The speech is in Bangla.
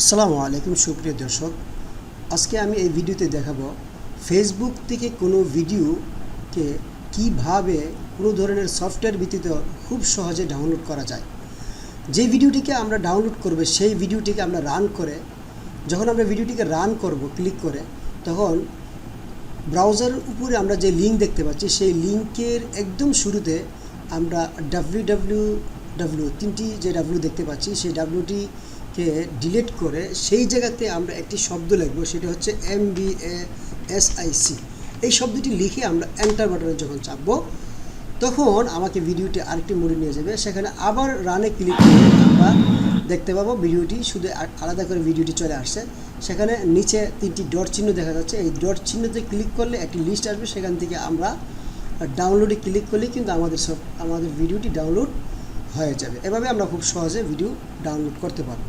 আসসালামু আলাইকুম, সুপ্রিয় দর্শক। আজকে আমি এই ভিডিওতে দেখাবো ফেসবুক থেকে কোনো ভিডিওকে কীভাবে কোনো ধরনের সফটওয়্যার ভিত্তিতে খুব সহজে ডাউনলোড করা যায়। যে ভিডিওটিকে আমরা ডাউনলোড করবে, সেই ভিডিওটিকে আমরা রান করে, যখন আমরা ভিডিওটিকে রান করব ক্লিক করে, তখন ব্রাউজারের উপরে আমরা যে লিঙ্ক দেখতে পাচ্ছি, সেই লিঙ্কের একদম শুরুতে আমরা ডাব্লিউ ডাব্লিউ ডাব্লিউ তিনটি যে ডাব্লিউ দেখতে পাচ্ছি, সেই ডাব্লিউটিকে ডিলিট করে সেই জায়গাতে আমরা একটি শব্দ লিখব, সেটা হচ্ছে M B S I C এই শব্দটি লিখে আমরা এন্টার বাটনে যখন চাপবো, তখন আমাকে ভিডিওটি আরেকটি মোড়ে নিয়ে যাবে। সেখানে আবার রানে ক্লিক করে আমরা দেখতে পাবো ভিডিওটি শুধু আলাদা করে ভিডিওটি চলে আসছে। সেখানে নিচে তিনটি ডট চিহ্ন দেখা যাচ্ছে। এই ডট চিহ্নতে ক্লিক করলে একটি লিস্ট আসবে। সেখান থেকে আমরা ডাউনলোডে ক্লিক করলে কিন্তু আমাদের সব আমাদের ভিডিওটি ডাউনলোড হয়ে যাবে। এভাবে আমরা খুব সহজে ভিডিও ডাউনলোড করতে পারব।